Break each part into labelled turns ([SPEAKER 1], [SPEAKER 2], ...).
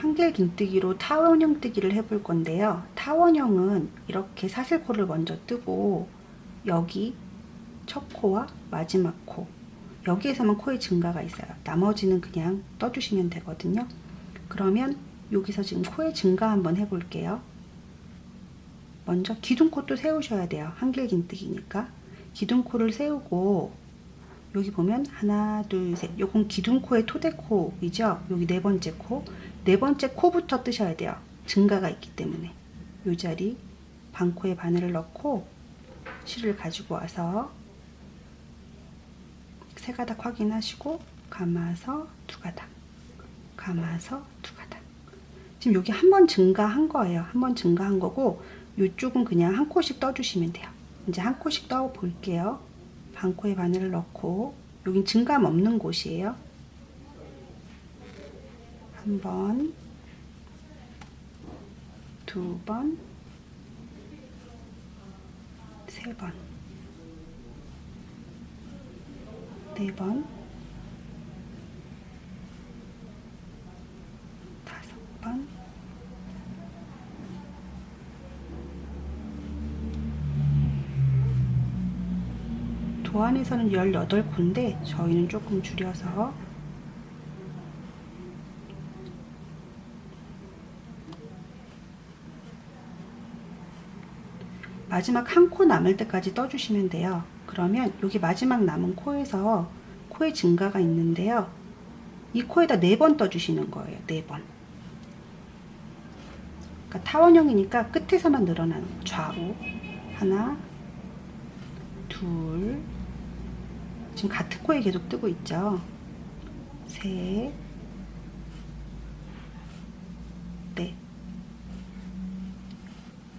[SPEAKER 1] 한길 긴뜨기로 타원형 뜨기를 해볼 건데요. 타원형은 이렇게 사슬코를 먼저 뜨고 여기 첫 코와 마지막 코 여기에서만 코의 증가가 있어요. 나머지는 그냥 떠주시면 되거든요. 그러면 여기서 지금 코의 증가 한번 해볼게요. 먼저 기둥코도 세우셔야 돼요. 한길 긴뜨기니까 기둥코를 세우고 여기 보면 하나 둘셋 요건 기둥코의 토대코이죠. 여기 네 번째 코. 네 번째 코부터 뜨셔야 돼요. 증가가 있기 때문에 이 자리 반코에 바늘을 넣고 실을 가지고 와서 세 가닥 확인하시고 감아서 두 가닥 감아서 두 가닥 지금 여기 한 번 증가한 거예요. 한 번 증가한 거고 이쪽은 그냥 한 코씩 떠주시면 돼요. 이제 한 코씩 떠 볼게요. 반코에 바늘을 넣고 여긴 증감 없는 곳이에요. 한 번, 두 번, 세 번, 네 번, 다섯 번, 도안에서는 18코인데 저희는 조금 줄여서 마지막 한 코 남을 때까지 떠주시면 돼요. 그러면 여기 마지막 남은 코에서 코의 증가가 있는데요. 이 코에다 네 번 떠주시는 거예요. 네 번. 그러니까 타원형이니까 끝에서만 늘어나는 거. 좌우 하나, 둘, 지금 같은 코에 계속 뜨고 있죠. 셋, 넷,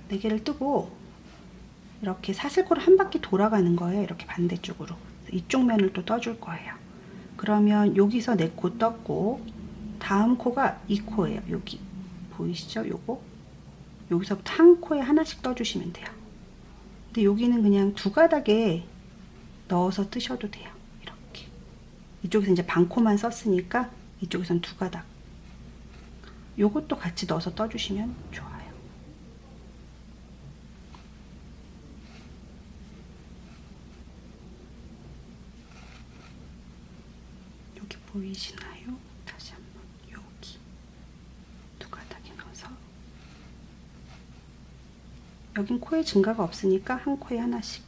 [SPEAKER 1] 네 개를 뜨고 이렇게 사슬코를 한 바퀴 돌아가는 거예요. 이렇게 반대쪽으로. 이쪽 면을 또 떠줄 거예요. 그러면 여기서 네 코 떴고 다음 코가 이 코예요. 여기 보이시죠? 요거 여기서부터 한 코에 하나씩 떠주시면 돼요. 근데 여기는 그냥 두 가닥에 넣어서 뜨셔도 돼요. 이렇게 이쪽에서 이제 반 코만 썼으니까 이쪽에선 두 가닥. 요것도 같이 넣어서 떠주시면 좋아요. 여기 보이시나요? 다시 한번 여기 두 가닥에 넣어서 여긴 코에 증가가 없으니까 한 코에 하나씩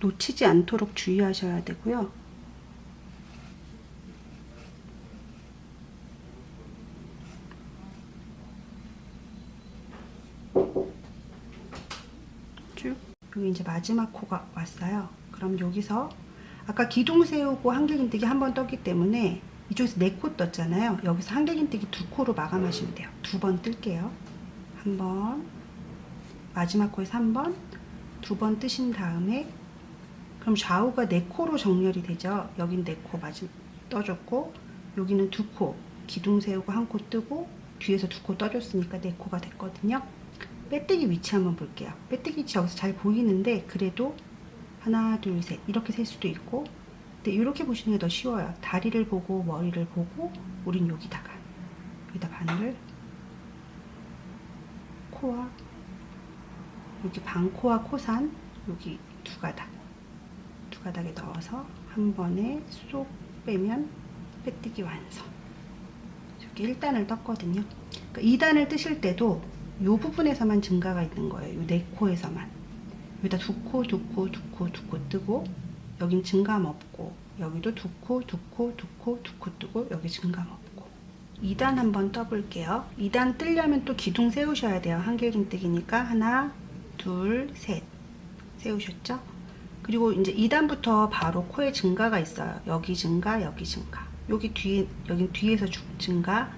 [SPEAKER 1] 놓치지 않도록 주의하셔야 되고요. 쭉 여기 이제 마지막 코가 왔어요. 그럼 여기서 아까 기둥 세우고 한길긴뜨기 한 번 떴기 때문에 이쪽에서 네코 떴잖아요. 여기서 한길긴뜨기 두 코로 마감하시면 돼요. 두 번 뜰게요. 한 번, 마지막 코에서 한 번, 두 번 뜨신 다음에 그럼 좌우가 네 코로 정렬이 되죠. 여긴 네코 마지 떠줬고 여기는 두코 기둥 세우고 한 코 뜨고 뒤에서 두코 떠줬으니까 네 코가 됐거든요. 빼뜨기 위치 한번 볼게요. 빼뜨기 위치 여기서 잘 보이는데 그래도 하나 둘 셋 이렇게 셀 수도 있고 근데 이렇게 보시는 게 더 쉬워요. 다리를 보고 머리를 보고 우린 여기다가 여기다 바늘을 코와 여기 반코와 코산 여기 두 가닥 두 가닥에 넣어서 한 번에 쏙 빼면 빼뜨기 완성. 이렇게 1단을 떴거든요. 그러니까 2단을 뜨실 때도 이 부분에서만 증가가 있는 거예요. 이네 코에서만. 여기다 두 코, 두 코, 두 코, 두 코 뜨고 여긴 증감 없고 여기도 두 코, 두 코, 두 코, 두코 뜨고 여기 증감 없고 2단 한번 떠볼게요. 2단 뜨려면 또 기둥 세우셔야 돼요. 한길긴뜨기니까 하나, 둘, 셋 세우셨죠? 그리고 이제 2단부터 바로 코에 증가가 있어요. 여기 증가, 여기 증가. 여기 뒤에, 여기 뒤에서 주- 증가.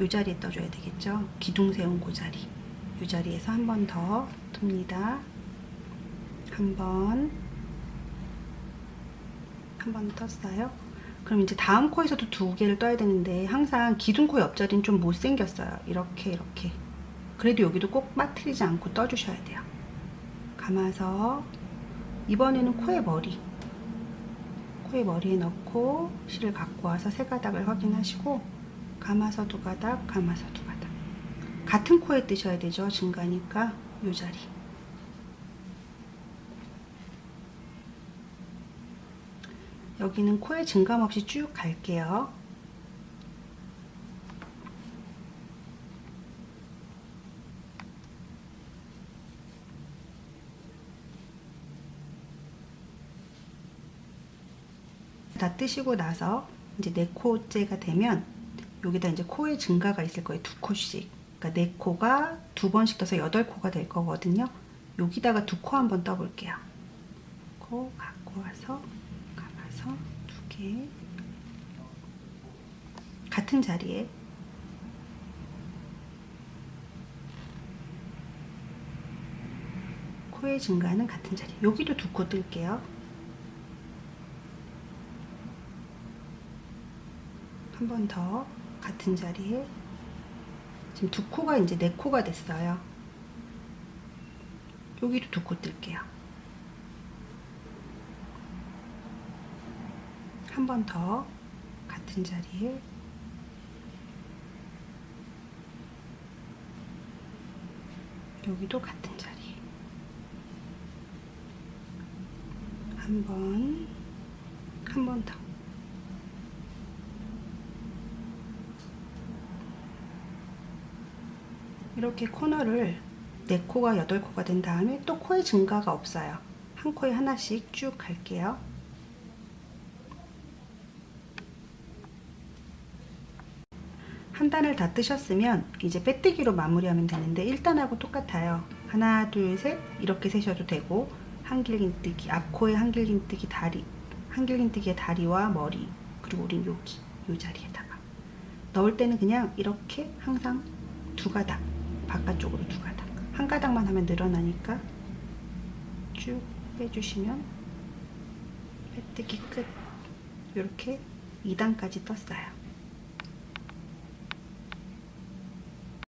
[SPEAKER 1] 이 자리에 떠줘야 되겠죠? 기둥 세운 그 자리. 이 자리에서 한 번 더 둡니다. 한 번. 한 번 떴어요. 그럼 이제 다음 코에서도 두 개를 떠야 되는데 항상 기둥 코 옆자리는 좀 못생겼어요. 이렇게 이렇게. 그래도 여기도 꼭 빠뜨리지 않고 떠주셔야 돼요. 감아서 이번에는 코의 머리 코의 머리에 넣고 실을 갖고 와서 세 가닥을 확인하시고 감아서 두 가닥 감아서 두 가닥 같은 코에 뜨셔야 되죠 증가니까 요 자리 여기는 코에 증감 없이 쭉 갈게요 다 뜨시고 나서 이제 네 코째가 되면 여기다 이제 코에 증가가 있을 거예요. 두 코씩. 그러니까 네 코가 두 번씩 떠서 여덟 코가 될 거거든요. 여기다가 두 코 한번 떠볼게요. 코 갖고 와서 두 개. 같은 자리에 코의 증가는 같은 자리. 여기도 두 코 뜰게요. 한 번 더 같은 자리에 지금 두 코가 이제 네 코가 됐어요. 여기도 두 코 뜰게요. 한 번 더 같은 자리에 여기도 같은 자리 한 번, 한 번 더. 이렇게 코너를 네 코가 여덟 코가 된 다음에 또 코에 증가가 없어요. 한 코에 하나씩 쭉 갈게요. 한 단을 다 뜨셨으면 이제 빼뜨기로 마무리하면 되는데 1단하고 똑같아요. 하나, 둘, 셋 이렇게 세셔도 되고 한길긴뜨기, 앞코에 한길긴뜨기 다리, 한길긴뜨기의 다리와 머리 그리고 우린 여기, 요 자리에다가. 넣을 때는 그냥 이렇게 항상 두 가닥 바깥쪽으로 두 가닥. 한 가닥만 하면 늘어나니까 쭉 빼주시면 빼뜨기 끝. 이렇게 2단까지 떴어요